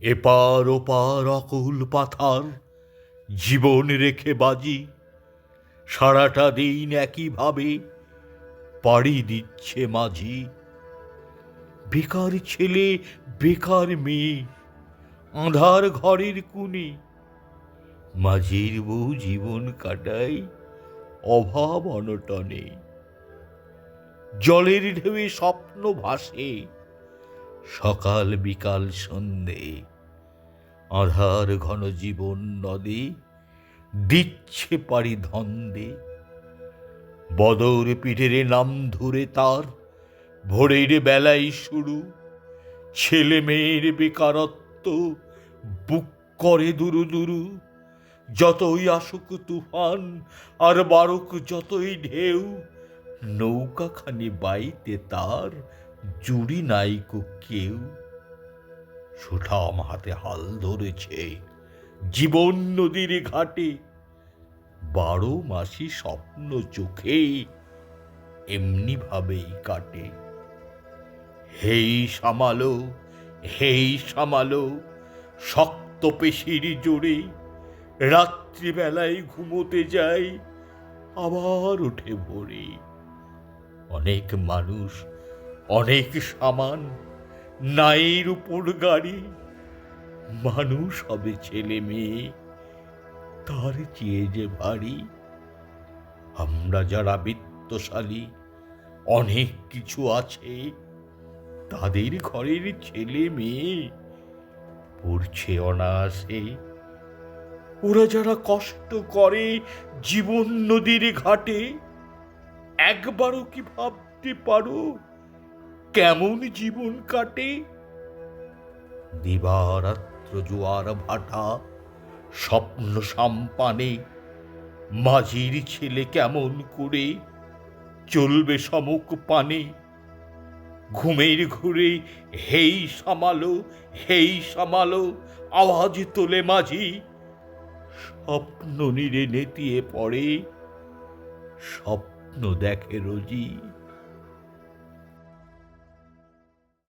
এপার ওপার অকুল পাথার, জীবন রেখে বাজি, সারাটা দিন একইভাবে পাড়ি দিচ্ছে মাঝি। বেকার ছেলে, বেকার মেয়ে, আঁধার ঘরের কুনি, মাঝির বউ জীবন কাটায় অভাব অনটনে। জলের ঢেউয়ে স্বপ্ন ভাসে, সকাল বিকাল সন্ধে। আধার ঘন জীবন নদী, দিচ্ছে পারি ধন্দে বদর পিঠের নাম ধরে তার, ভোরের বেলায় শুরু। ছেলে মেয়ের বেকারত্ব বুক করে দুরু দুরু। যতই আসুক তুফান, আর বারুক যতই ঢেউ, নৌকাখানি বাইতে তার জুড়ি নাইকো কেউ। সুঠাম হাতে হাল ধরেছে। জীবন নদীর ঘাটে, বারো মাসি স্বপ্ন চোখে এমনি ভাবেই কাটে। হেই সামালো হেই সামালো, শক্ত পেশির জোরে রাত্রিবেলায় ঘুমোতে যাই, আবার উঠে ভরে। অনেক মানুষ, অনেক সামান নাইয়ের উপর গাড়ি। মানুষ হবে ছেলে মেয়ে, তার চেয়ে যে ভারী। আমরা যারা বিত্তশালী, অনেক কিছু আছে, তাদের ঘরের ছেলে মেয়ে পড়ছে অনায়াসে। ওরা যারা কষ্ট করে জীবন নদীর ঘাটে, একবারও কি ভাবতে পারো? কেমন জীবন কাটে? দিবারাত্র জোয়ার ভাটা, স্বপ্ন সাম্পানে, মাঝির ছেলে কেমন করে? চলবে সমুখ পানে, ঘুমের ঘুরে হেই সামালো হেই সামালো, আওয়াজ তোলে মাঝি। স্বপ্ন নিরে নেতিয়ে পড়ে, স্বপ্ন দেখে রোজি।